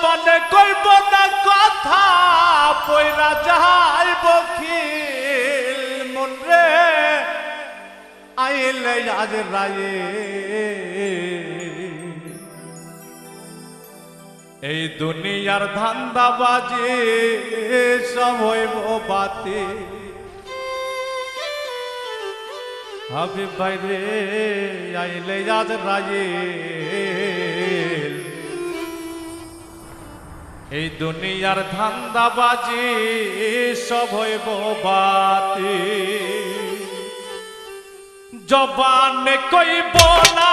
জবানে কইব না কথা, পয়রা যাই বখিল মন রে। আইলে আজ রায়ে। এই দুনিয়ার ধান্দা বাজে সময় বাতি হাবিব ভাই রে আইলে আজ রায়ে। এই দুনিয়ার ধান্দাবাজি সব হইব বাতি। জবান কইব না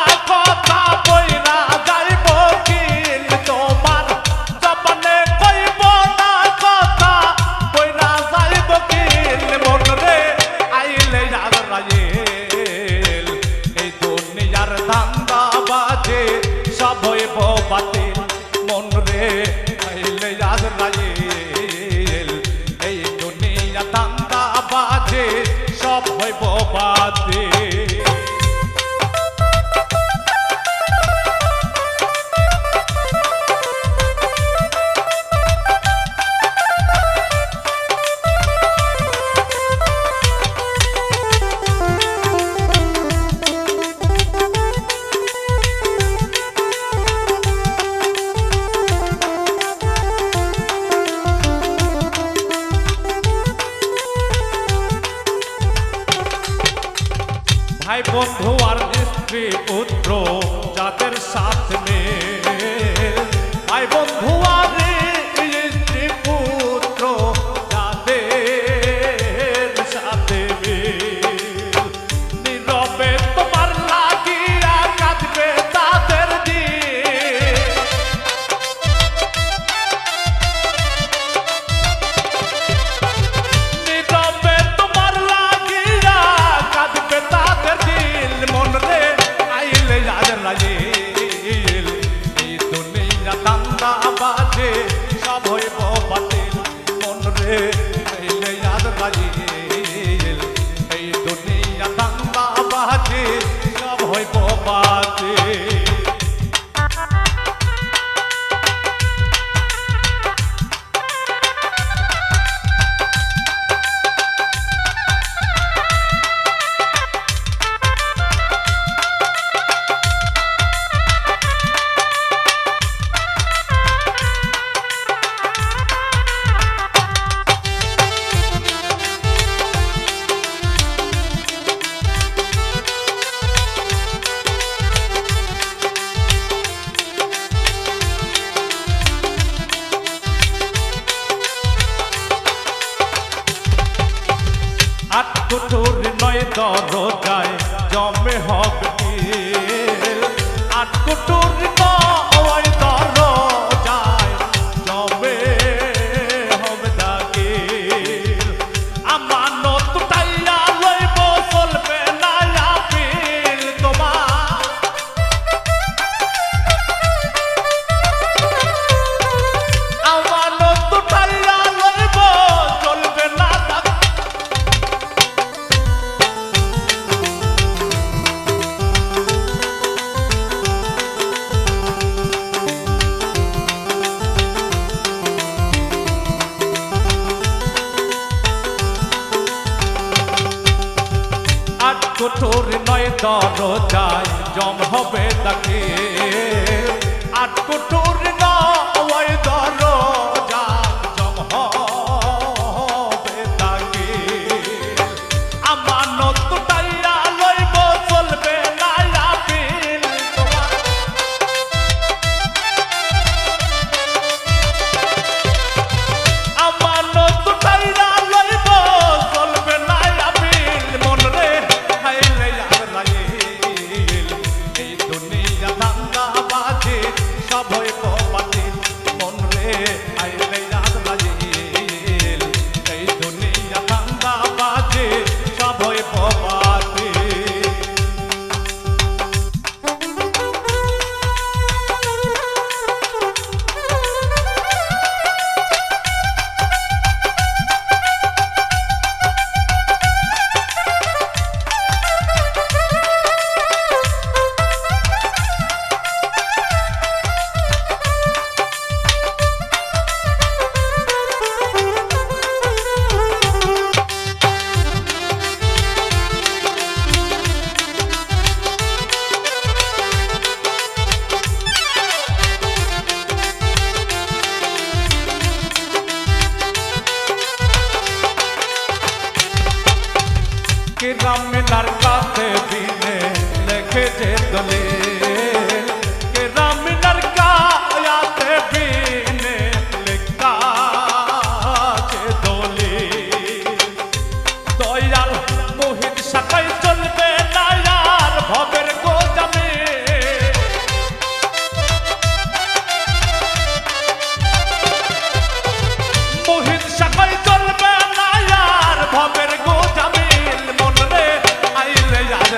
হয় বোবা। তাই বন্ধু আর স্ত্রী পুত্র যাদের সাথ মে তাই বন্ধু হয় কপাতে আঠুর নয় দরজায় জমে হবে আটকুটু দরজায় জম হবে তাকে। আট কোট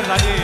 많이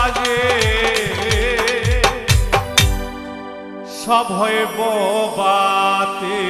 বাজে সব বাতি